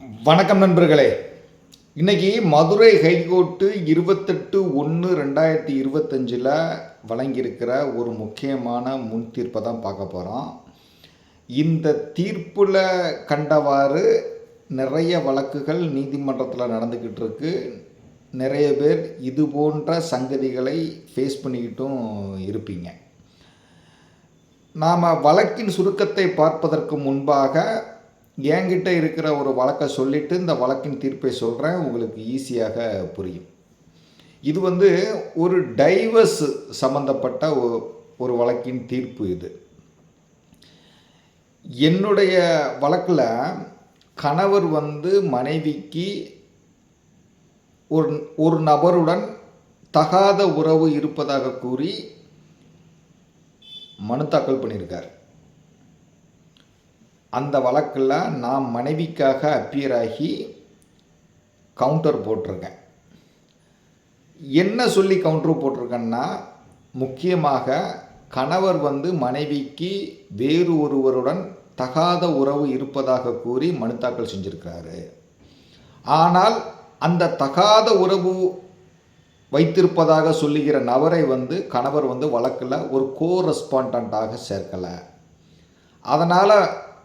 வணக்கம் நண்பர்களே. இன்னைக்கு மதுரை ஹைகோர்ட்டு இருபத்தெட்டு ஒன்று ரெண்டாயிரத்தி இருபத்தஞ்சில் வழங்கியிருக்கிற ஒரு முக்கியமான முன் தீர்ப்பை தான் பார்க்க போகிறோம் இந்த தீர்ப்பில் கண்டவாறு நிறைய வழக்குகள் நீதிமன்றத்தில் நடந்துக்கிட்டு இருக்கு. நிறைய பேர் இது போன்ற சங்கதிகளை ஃபேஸ் பண்ணிக்கிட்டும் இருப்பீங்க. நாம் வழக்கின் சுருக்கத்தை பார்ப்பதற்கு முன்பாக என்கிட்ட இருக்கிற ஒரு வழக்கை சொல்லிவிட்டு இந்த வழக்கின் தீர்ப்பை சொல்கிறேன் உங்களுக்கு ஈஸியாக புரியும். இது வந்து ஒரு டைவர்ஸ் சம்மந்தப்பட்ட ஒரு வழக்கின் தீர்ப்பு இது. என்னுடைய வழக்கில் கணவர் வந்து மனைவிக்கு ஒரு ஒரு நபருடன் தகாத உறவு இருப்பதாக கூறி மனு தாக்கல் பண்ணியிருக்கார். அந்த வழக்கில் நான் மனைவிக்காக அப்பியர் ஆகி கவுண்டர் போட்டிருக்கேன். என்ன சொல்லி கவுண்டர் போட்டிருக்கேன்னா முக்கியமாக கணவர் வந்து மனைவிக்கு வேறு ஒருவருடன் தகாத உறவு இருப்பதாக கூறி மனு தாக்கல் செஞ்சிருக்கிறாரு. ஆனால் அந்த தகாத உறவு வைத்திருப்பதாக சொல்லுகிற நபரை வந்து கணவர் வந்து வழக்கில் ஒரு கோ ரெஸ்பாண்டாக சேர்க்கலை. அதனால்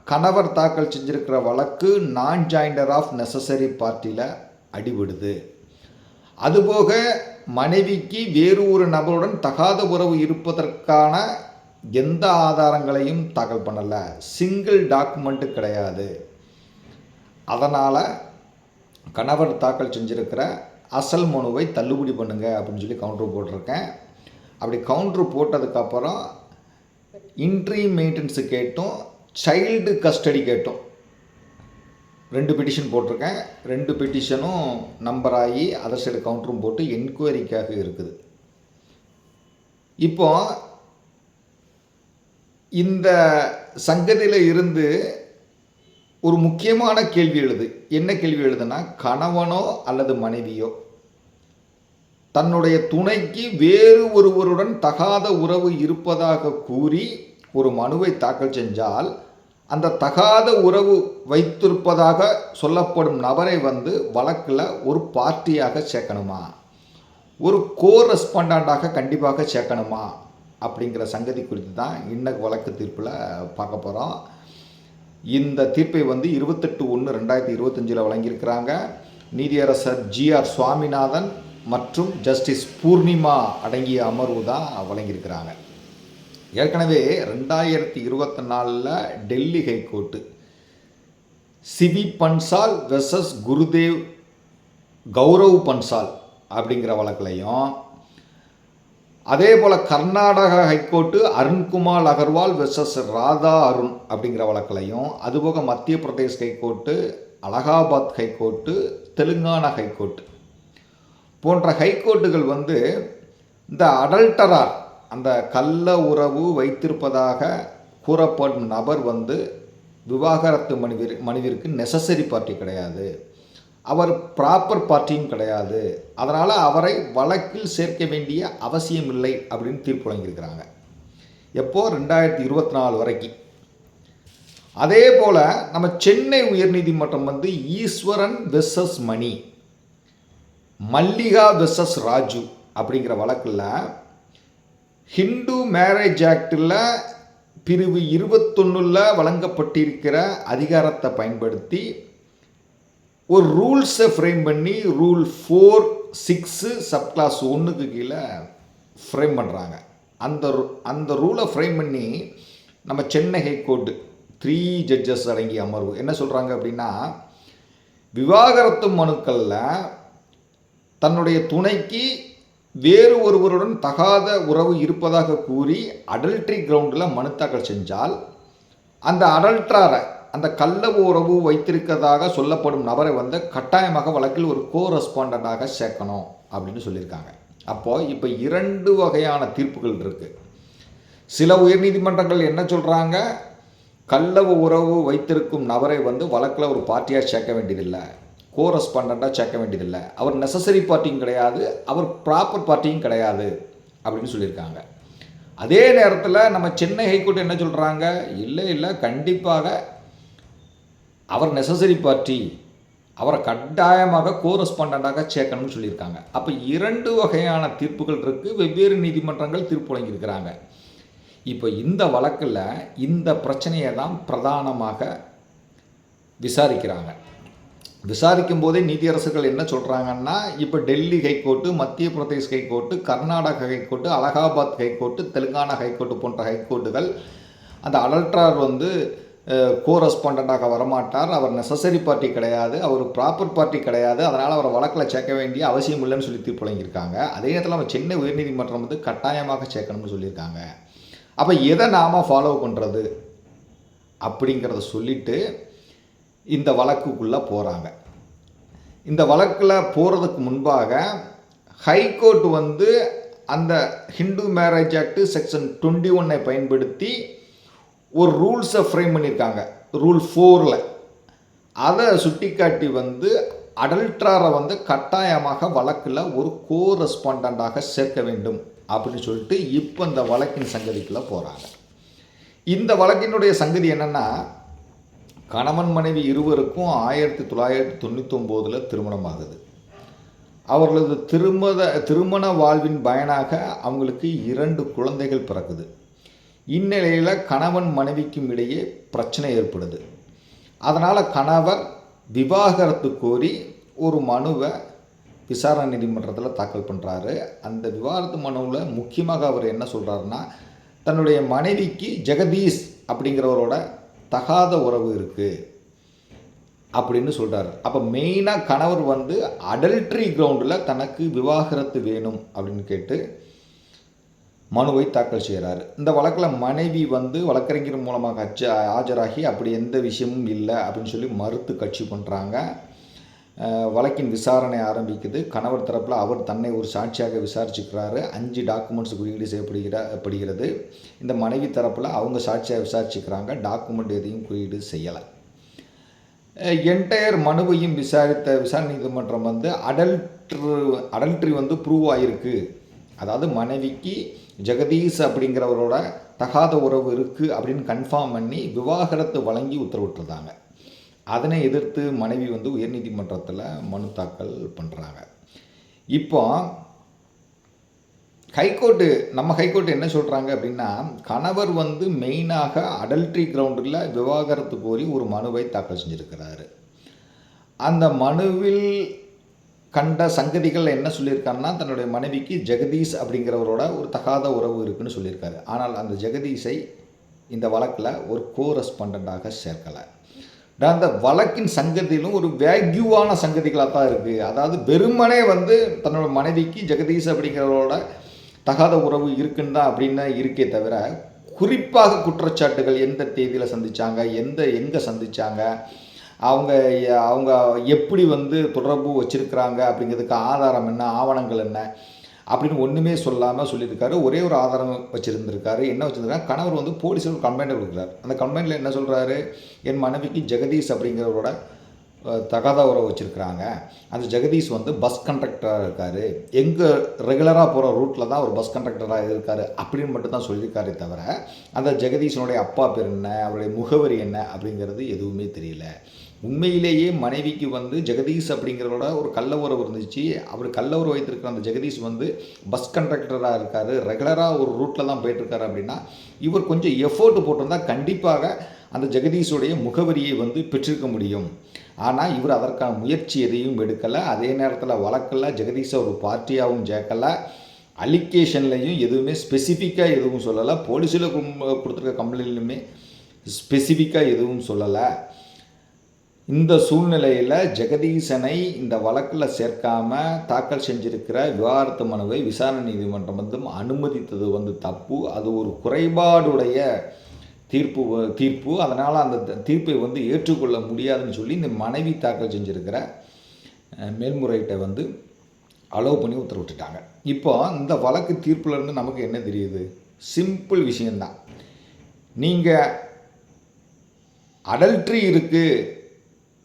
கணவர் தாக்கல் செஞ்சிருக்கிற வழக்கு நான் ஜாயிண்டர் ஆஃப் நெசசரி பார்ட்டியில் அடிபடுது. அதுபோக மனைவிக்கு வேறு ஒரு நபருடன் தகாத உறவு இருப்பதற்கான எந்த ஆதாரங்களையும் தாக்கல் பண்ணலை. சிங்கிள் டாக்குமெண்ட்டு கிடையாது. அதனால் கணவர் தாக்கல் செஞ்சிருக்கிற அசல் மனுவை தள்ளுபடி பண்ணுங்க அப்படின்னு சொல்லி கவுண்டர் போட்டிருக்கேன். அப்படி கவுண்டர் போட்டதுக்கப்புறம் இன்ட்ரி மெயின்டெனன்ஸு கேட்டும் சைல்டு கஸ்டடி கேட்டும். ரெண்டு பெட்டிஷன் போட்டிருக்கேன். ரெண்டு பெட்டிஷனும் நம்பர் ஆகி அதர் சைடு கவுண்டரும் போட்டு என்கொயரிக்காக இருக்குது. இப்போ இந்த சங்கதியில் இருந்து ஒரு முக்கியமான கேள்வி எழுது. என்ன கேள்வி எழுதுனா கணவனோ அல்லது மனைவியோ தன்னுடைய துணைக்கு வேறு ஒருவருடன் தகாத உறவு இருப்பதாக கூறி ஒரு மனுவை தாக்கல் செஞ்சால் அந்த தகாத உறவு வைத்திருப்பதாக சொல்லப்படும் நபரை வந்து வழக்கில் ஒரு பார்ட்டியாக சேர்க்கணுமா? ஒரு கோ ரெஸ்பாண்டாக கண்டிப்பாக சேர்க்கணுமா? அப்படிங்கிற சங்கதி குறித்து தான் இன்னும் வழக்கு தீர்ப்பில் பார்க்க போகிறோம் இந்த தீர்ப்பை வந்து இருபத்தெட்டு ஒன்று ரெண்டாயிரத்தி இருபத்தஞ்சில் வழங்கியிருக்கிறாங்க. நீதியரசர் ஜிஆர் சுவாமிநாதன் மற்றும் ஜஸ்டிஸ் பூர்ணிமா அடங்கிய அமர்வு தான் வழங்கியிருக்கிறாங்க. ஏற்கனவே ரெண்டாயிரத்தி இருபத்தி நாலில் Delhi high court C V Bansal versus Gurudev Gaurav Bansal அப்படிங்கிற வழக்கிலையும் அதே போல் Karnataka high court Arun Kumar Agarwal versus Radha Arun அப்படிங்கிற வழக்குலையும் அதுபோக Madhya Pradesh high court Allahabad high court Telangana high court போன்ற ஹைகோர்ட்டுகள் வந்து இந்த அடல்டரார் அந்த கள்ள உறவு வைத்திருப்பதாக கூறப்படும் நபர் வந்து விவாகரத்து மனுவிற் மனுவிற்கு நெசசரி பார்ட்டி கிடையாது. அவர் ப்ராப்பர் பார்ட்டியும் கிடையாது. அதனால் அவரை வழக்கில் சேர்க்க வேண்டிய அவசியம் இல்லை அப்படின்னு தீர்ப்பு வழங்கியிருக்கிறாங்க. எப்போ? ரெண்டாயிரத்தி இருபத்தி நாலு வரைக்கும். அதே போல் நம்ம சென்னை உயர்நீதிமன்றம் வந்து ஈஸ்வரன் வெர்சஸ் மணி மல்லிகா வெர்சஸ் ராஜு அப்படிங்கிற வழக்கில் ஹிந்து மேரேஜ் ஆக்டில் பிரிவு இருபத்தொன்னில் வழங்கப்பட்டிருக்கிற அதிகாரத்தை பயன்படுத்தி ஒரு ரூல்ஸை ஃப்ரேம் பண்ணி ரூல் ஃபோர் சிக்ஸு சப்கிளாஸ் ஒன்றுக்கு கீழே ஃப்ரேம் பண்ணுறாங்க அந்த அந்த ரூலை ஃப்ரேம் பண்ணி நம்ம சென்னை ஹைகோர்ட்டு த்ரீ ஜட்ஜஸ் அடங்கிய அமர்வு என்ன சொல்கிறாங்க அப்படின்னா விவாகரத்து மனுக்களில் தன்னுடைய துணைக்கு வேறு ஒருவருடன் தகாத உறவு இருப்பதாக கூறி அடல்ட்ரி கிரவுண்டில் மனு தாக்கல் செஞ்சால் அந்த அடல்ட்ராரை அந்த கள்ள உறவு வைத்திருக்கிறதாக சொல்லப்படும் நபரை வந்து கட்டாயமாக வழக்கில் ஒரு கோ ரெஸ்பாண்டாக சேர்க்கணும் அப்படின்னு சொல்லியிருக்காங்க. அப்போது இப்போ இரண்டு வகையான தீர்ப்புகள் இருக்குது சில உயர்நீதிமன்றங்கள் என்ன சொல்கிறாங்க கள்ளவு உறவு வைத்திருக்கும் நபரை வந்து வழக்கில் ஒரு பார்ட்டியாக சேர்க்க வேண்டியதில்லை. கோரஸ்பாண்டாக சேர்க்க வேண்டியதில்லை. அவர் நெசசரி பார்ட்டியும் கிடையாது அவர் ப்ராப்பர் பார்ட்டியும் கிடையாது அப்படின்னு சொல்லியிருக்காங்க. அதே நேரத்தில் நம்ம சென்னை ஹைகோர்ட் என்ன சொல்கிறாங்க இல்லை இல்லை கண்டிப்பாக அவர் நெசசரி பார்ட்டி அவரை கட்டாயமாக கோரஸ்பாண்டாக சேர்க்கணும்னு சொல்லியிருக்காங்க. அப்போ இரண்டு வகையான தீர்ப்புகள் இருக்குது வெவ்வேறு நீதிமன்றங்கள் தீர்ப்பு வழங்கியிருக்கிறாங்க. இப்போ இந்த வழக்கில் இந்த பிரச்சனையை தான் பிரதானமாக விசாரிக்கிறாங்க. விசாரிக்கும் போதே நீதியரசுகள் என்ன சொல்கிறாங்கன்னா இப்போ Delhi high court Madhya Pradesh high court Karnataka high court Allahabad high court Telangana high court போன்ற ஹைகோர்ட்டுகள் அந்த அடல்ட்ரார் வந்து கோரஸ்பாண்டாக வரமாட்டார். அவர் நெசசரி பார்ட்டி கிடையாது. அவர் ப்ராப்பர் பார்ட்டி கிடையாது. அதனால் அவரை வழக்கில் சேர்க்க வேண்டிய அவசியம் இல்லைன்னு சொல்லி தீர்ப்பு வழங்கியிருக்காங்க. அதே நேரத்தில் நம்ம சென்னை உயர்நீதிமன்றம் வந்து கட்டாயமாக சேர்க்கணும்னு சொல்லியிருக்காங்க. அப்போ எதை நாம் ஃபாலோ பண்ணுறது அப்படிங்கிறத சொல்லிவிட்டு இந்த வழக்குக்குள்ளே போகிறாங்க இந்த வழக்கில் போகிறதுக்கு முன்பாக ஹைகோர்ட் வந்து அந்த Hindu marriage act section twenty ஒன்னை பயன்படுத்தி ஒரு ரூல்ஸை ஃப்ரேம் பண்ணியிருக்காங்க. ரூல் ஃபோரில் அதை சுட்டிக்காட்டி வந்து அடல்ட்ராரை வந்து கட்டாயமாக வழக்கில் ஒரு கோ ரெஸ்பாண்டாக சேர்க்க வேண்டும் அப்படின்னு சொல்லிட்டு இப்போ இந்த வழக்கின் சங்கதிக்குள்ளே போகிறாங்க இந்த வழக்கினுடைய சங்கதி என்னென்னா கணவன் மனைவி இருவருக்கும் ஆயிரத்தி தொள்ளாயிரத்தி தொண்ணூத்தொம்போதில் திருமணம் ஆகுது. அவர்களது திருமத திருமண வாழ்வின் பயனாக அவங்களுக்கு இரண்டு குழந்தைகள் பிறக்குது. இந்நிலையில் கணவன் மனைவிக்கும் இடையே பிரச்சனை ஏற்படுது. அதனால் கணவர் விவாகரத்து கோரி ஒரு மனுவை விசாரணை நீதிமன்றத்தில் தாக்கல் பண்ணுறாரு அந்த விவாகரத்து மனுவில் முக்கியமாக அவர் என்ன சொல்கிறாருன்னா தன்னுடைய மனைவிக்கு ஜெகதீஷ் அப்படிங்கிறவரோட தகாத உறவு இருக்குது அப்படின்னு சொல்கிறார் அப்போ மெயினாக கணவர் வந்து அடல்ட்ரி கிரவுண்டில் தனக்கு விவாகரத்து வேணும் அப்படின்னு கேட்டு மனுவை தாக்கல் செய்கிறார் இந்த வழக்கில் மனைவி வந்து வழக்கறிஞர் மூலமாக ஆஜராகி அப்படி எந்த விஷயமும் இல்லை அப்படின்னு சொல்லி மறுத்து கட்சி பண்ணுறாங்க வழக்கின் விசாரணை ஆரம்பிக்குது. கணவர் தரப்பில் அவர் தன்னை ஒரு சாட்சியாக விசாரிச்சுக்கிறாரு. அஞ்சு டாக்குமெண்ட்ஸ் குறியீடு செய்யப்படுகிற படுகிறது. இந்த மனைவி தரப்பில் அவங்க சாட்சியாக விசாரிச்சுக்கிறாங்க. டாக்குமெண்ட் எதையும் குறியீடு செய்யலை. என்டையர் மனுவையும் விசாரித்த விசாரணை நீதிமன்றம் வந்து அடல்ட்ரு அடல்ட்ரி வந்து ப்ரூவ் ஆகிருக்கு அதாவது மனைவிக்கு ஜெகதீஷ் அப்படிங்கிறவரோட தகாத உறவு இருக்குது அப்படின்னு கன்ஃபார்ம் பண்ணி விவாகரத்து வழங்கி உத்தரவிட்டுருந்தாங்க. அதனை எதிர்த்து மனைவி வந்து உயர்நீதிமன்றத்தில் மனு தாக்கல் பண்ணுறாங்க இப்போ ஹைகோர்ட்டு நம்ம ஹைகோர்ட்டு என்ன சொல்கிறாங்க அப்படின்னா கணவர் வந்து மெயினாக அடல்ட்ரி கிரவுண்டில் விவாகரத்து கோரி ஒரு மனுவை தாக்கல் செஞ்சுருக்கிறாரு. அந்த மனுவில் கண்ட சங்கதிகள் என்ன சொல்லியிருக்காருன்னா தன்னுடைய மனைவிக்கு ஜெகதீஷ் அப்படிங்கிறவரோட ஒரு தகாத உறவு இருக்குன்னு சொல்லியிருக்காரு. ஆனால் அந்த ஜெகதீஷை இந்த வழக்கில் ஒரு கோ ரெஸ்பாண்டாக சேர்க்கலை. அந்த வழக்கின் சங்கதியிலும் ஒரு வேக்யூவான சங்கதிகளாக தான் இருக்குது அதாவது வெறுமனே வந்து தன்னோட மனைவிக்கு ஜெகதீஷ் அப்படிங்கிறவரோட தகாத உறவு இருக்குன்னு தான் அப்படின்னு இருக்கே தவிர குறிப்பாக குற்றச்சாட்டுகள் எந்த தேதியில் சந்தித்தாங்க எந்த எங்கே சந்தித்தாங்க அவங்க அவங்க எப்படி வந்து தொடர்பு வச்சுருக்கிறாங்க அப்படிங்கிறதுக்கு ஆதாரம் என்ன ஆவணங்கள் என்ன அப்படின்னு ஒன்றுமே சொல்லாமல் சொல்லியிருக்காரு. ஒரே ஒரு ஆதாரம் வச்சுருந்துருக்காரு. என்ன வச்சுருக்காரு கணவர் வந்து போலீஸில் கம்ப்ளைண்ட் கொடுக்குறாரு. அந்த கம்ப்ளைண்ட்டில் என்ன சொல்கிறாரு என் மனைவிக்கு ஜெகதீஷ் அப்படிங்கிறவரோட தகாத உறவு வச்சுருக்கிறாங்க. அந்த ஜெகதீஷ் வந்து பஸ் கண்டக்டராக இருக்கார். எங்கே ரெகுலராக போகிற ரூட்டில் தான் ஒரு பஸ் கண்டக்டராக இருக்கார் அப்படின்னு மட்டும் தான் சொல்லியிருக்காரே தவிர அந்த ஜெகதீஷனுடைய அப்பா பேர் என்ன? அவருடைய முகவரி என்ன? அப்படிங்கிறது எதுவுமே தெரியல. உண்மையிலேயே மனைவிக்கு வந்து ஜெகதீஷ் அப்படிங்கிறவரோட ஒரு கள்ள உறவு இருந்துச்சு. அவர் கள்ள உறவு வைத்திருக்கிற அந்த ஜெகதீஷ் வந்து பஸ் கண்டக்டராக இருக்கார். ரெகுலராக ஒரு ரூட்டில் தான் போயிட்டுருக்காரு அப்படின்னா இவர் கொஞ்சம் எஃபோர்ட் போட்டிருந்தால் கண்டிப்பாக அந்த ஜெகதீஷுடைய முகவரியை வந்து பெற்றிருக்க முடியும். ஆனால் இவர் அதற்கான முயற்சி எதையும் எடுக்கலை. அதே நேரத்தில் வழக்கில் ஜெகதீஷை ஒரு பார்ட்டியாகவும் சேர்க்கலை. அலிகேஷன்லையும் எதுவுமே ஸ்பெசிஃபிக்காக எதுவும் சொல்லலை. போலீஸில் கொடுத்துருக்க கம்ப்ளைண்ட்லையுமே ஸ்பெசிஃபிக்காக எதுவும் சொல்லலை. இந்த சூழ்நிலையில் ஜெகதீசனை இந்த வழக்கில் சேர்க்காம தாக்கல் செஞ்சிருக்கிற விவாகரத்து மனுவை விசாரணை நீதிமன்றம் வந்து அனுமதித்தது வந்து தப்பு. அது ஒரு குறைபாடுடைய தீர்ப்பு தீர்ப்பு. அதனால் அந்த தீர்ப்பை வந்து ஏற்றுக்கொள்ள முடியாதுன்னு சொல்லி இந்த மனைவி தாக்கல் செஞ்சுருக்கிற மேல்முறையீட்டை வந்து அலோவ் பண்ணி உத்தரவிட்டுட்டாங்க. இப்போ இந்த வழக்கு தீர்ப்புலேருந்து நமக்கு என்ன தெரியுது? சிம்பிள் விஷயந்தான் நீங்கள் அடல்ட்ரி இருக்குது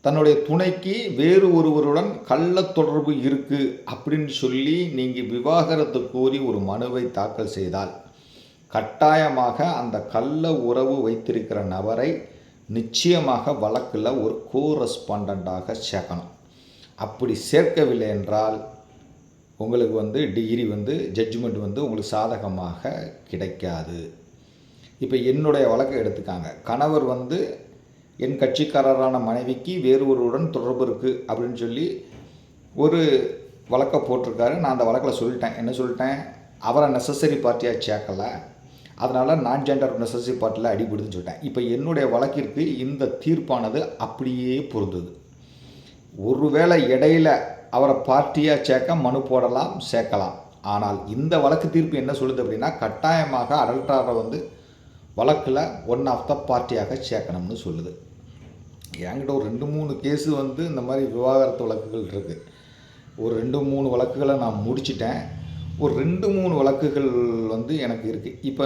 தன்னுடைய துணைக்கு வேறு ஒருவருடன் கள்ள தொடர்பு இருக்குது அப்படின்னு சொல்லி நீங்கள் விவாகரத்து கோரி ஒரு மனுவை தாக்கல் செய்தால் கட்டாயமாக அந்த கள்ள உறவு வைத்திருக்கிற நபரை நிச்சயமாக வழக்கில் ஒரு கோரஸ்பாண்டாக சேர்க்கணும். அப்படி சேர்க்கவில்லை என்றால் உங்களுக்கு வந்து டிகிரி வந்து ஜட்ஜ்மெண்ட் வந்து உங்களுக்கு சாதகமாக கிடைக்காது. இப்போ என்னுடைய வழக்கை எடுத்துக்காங்க. கணவர் வந்து என் கட்சிக்காரரான மனைவிக்கு வேறு ஒருவருடன் தொடர்பு இருக்குது அப்படின்னு சொல்லி ஒரு வழக்கை போட்டிருக்காரு. நான் அந்த வழக்கில் சொல்லிட்டேன். என்ன சொல்லிட்டேன்? அவரை நெசசரி பார்ட்டியாக சேர்க்கல. அதனால் நான் ஜெண்டர் நெசசரி பார்ட்டியில் அடிபடுதுன்னு சொல்லிட்டேன். இப்போ என்னுடைய வழக்கிற்கு இந்த தீர்ப்பானது அப்படியே பொருந்தது. ஒருவேளை இடையில அவரை பார்ட்டியாக சேர்க்க மனு போடலாம் சேர்க்கலாம். ஆனால் இந்த வழக்கு தீர்ப்பு என்ன சொல்லுது அப்படின்னா கட்டாயமாக அடல்டாரை வந்து வழக்கில் ஒன் ஆஃப் த பார்ட்டியாக சேர்க்கணும்னு சொல்லுது. என்கிட்ட ஒரு ரெண்டு மூணு கேஸு வந்து இந்த மாதிரி விவாகரத்து வழக்குகள் இருக்குது ஒரு ரெண்டு மூணு வழக்குகளை நான் முடிச்சிட்டேன். ஒரு ரெண்டு மூணு வழக்குகள் வந்து எனக்கு இருக்குது இப்போ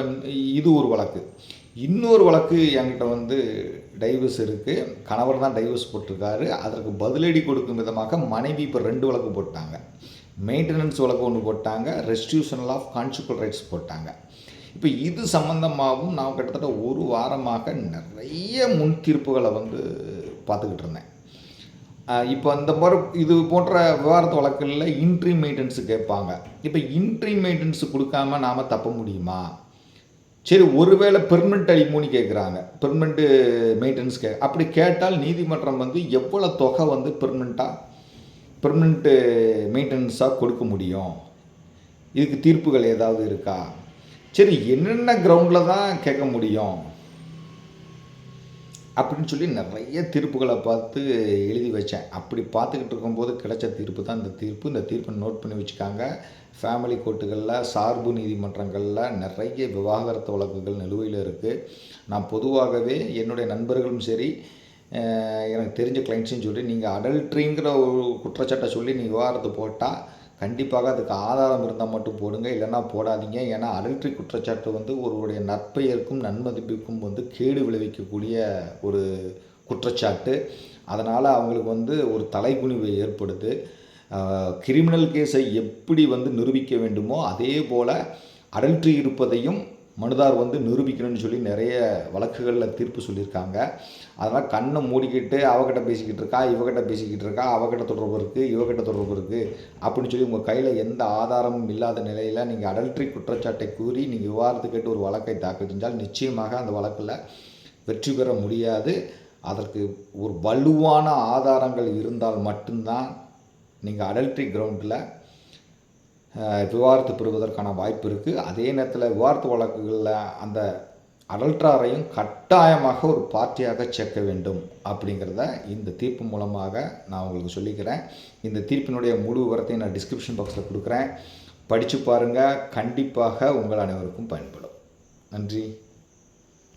இது ஒரு வழக்கு. இன்னொரு வழக்கு என்கிட்ட வந்து டைவர்ஸ் இருக்குது கணவர் தான் டைவர்ஸ் போட்டிருக்காரு. அதற்கு பதிலடி கொடுக்கும் விதமாக மனைவி இப்போ ரெண்டு வழக்கு போட்டாங்க. மெயின்டெனன்ஸ் வழக்கு ஒன்று போட்டாங்க. ரெஸ்டியூஷனல் ஆஃப் கான்சிபல் ரைட்ஸ் போட்டாங்க. இப்போ இது சம்மந்தமாகவும் நான் கிட்டத்தட்ட ஒரு வாரமாக நிறைய முன் தீர்ப்புகளை வந்து பார்த்துக்கிட்டு இருந்தேன். இப்போ அந்த மாதிரி இது போன்ற விவகாரத்து வழக்குகளில் இன்ட்ரி மெயின்டெனன்ஸ் கேட்பாங்க. இப்போ இன்ட்ரி மெயின்டெனன்ஸ் கொடுக்காம நாம் தப்ப முடியுமா? சரி ஒருவேளை பெர்மனெண்ட் அழிமூனி கேட்குறாங்க. பெர்மனெண்ட்டு மெயின்டெனன்ஸ் கே அப்படி கேட்டால் நீதிமன்றம் வந்து எவ்வளோ தொகை வந்து பெர்மனெண்ட்டாக பெர்மனெண்ட்டு மெயின்டெனன்ஸாக கொடுக்க முடியும்? இதுக்கு தீர்ப்புகள் ஏதாவது இருக்கா? சரி என்னென்ன கிரவுண்டில் தான் கேட்க முடியும்? அப்படின்னு சொல்லி நிறைய தீர்ப்புகளை பார்த்து எழுதி வச்சேன். அப்படி பார்த்துக்கிட்டு இருக்கும்போது கிடைச்ச தீர்ப்பு தான் இந்த தீர்ப்பு. இந்த தீர்ப்பை நோட் பண்ணி வச்சுக்காங்க. ஃபேமிலி கோர்ட்டுகளில் சார்பு நீதிமன்றங்களில் நிறைய விவாகரத்து வழக்குகள் நிலுவையில் இருக்குது நான் பொதுவாகவே என்னுடைய நண்பர்களும் சரி எனக்கு தெரிஞ்ச கிளைண்ட்ஸும் சொல்லி நீங்கள் அடல்ட்ரிங்கிற ஒரு குற்றச்சாட்டை சொல்லி நீங்கள் விவாகரத்து போட்டால் கண்டிப்பாக அதுக்கு ஆதாரம் இருந்தால் மட்டும் போடுங்க இல்லைன்னா போடாதீங்க. ஏன்னா அடல்ட்ரி குற்றச்சாட்டு வந்து ஒருவருடைய நற்பெயருக்கும் நன்மதிப்புக்கும் வந்து கேடு விளைவிக்கக்கூடிய ஒரு குற்றச்சாட்டு. அதனால் அவங்களுக்கு வந்து ஒரு தலைகுனிவை ஏற்படுது. கிரிமினல் கேஸை எப்படி வந்து நிரூபிக்க வேண்டுமோ அதே போல் அடல்ட்ரி இருப்பதையும் மனுதார் வந்து நிரூபிக்கணும்னு சொல்லி நிறைய வழக்குகளில் தீர்ப்பு சொல்லியிருக்காங்க. அதனால் கண்ணை மூடிக்கிட்டு அவகிட்ட பேசிக்கிட்டு இருக்கா இவகிட்ட பேசிக்கிட்டு இருக்கா அவகிட்ட தொடர்பு இருக்குது இவகிட்ட தொடர்பு இருக்குது அப்படின்னு சொல்லி உங்கள் கையில் எந்த ஆதாரமும் இல்லாத நிலையில் நீங்கள் அடல்ட்ரி குற்றச்சாட்டை கூறி நீங்கள் விவாதத்து கேட்டு ஒரு வழக்கை தாக்கல் செஞ்சால் நிச்சயமாக அந்த வழக்கில் வெற்றி பெற முடியாது. அதற்கு ஒரு வலுவான ஆதாரங்கள் இருந்தால் மட்டும்தான் நீங்கள் அடல்ட்ரி கிரவுண்டில் விவாரத்து பெறுவதற்கான வாய்ப்பு இருக்குது அதே நேரத்தில் விவாரத்து வழக்குகளில் அந்த அடல்ட்ராரையும் கட்டாயமாக ஒரு பார்ட்டியாக சேர்க்க வேண்டும் அப்படிங்கிறத இந்த தீர்ப்பு மூலமாக நான் உங்களுக்கு சொல்லிக்கிறேன். இந்த தீர்ப்பினுடைய முழு விவரத்தையும் நான் டிஸ்கிரிப்ஷன் பாக்ஸில் கொடுக்குறேன். படித்து பாருங்கள் கண்டிப்பாக உங்கள் அனைவருக்கும் பயன்படும். நன்றி.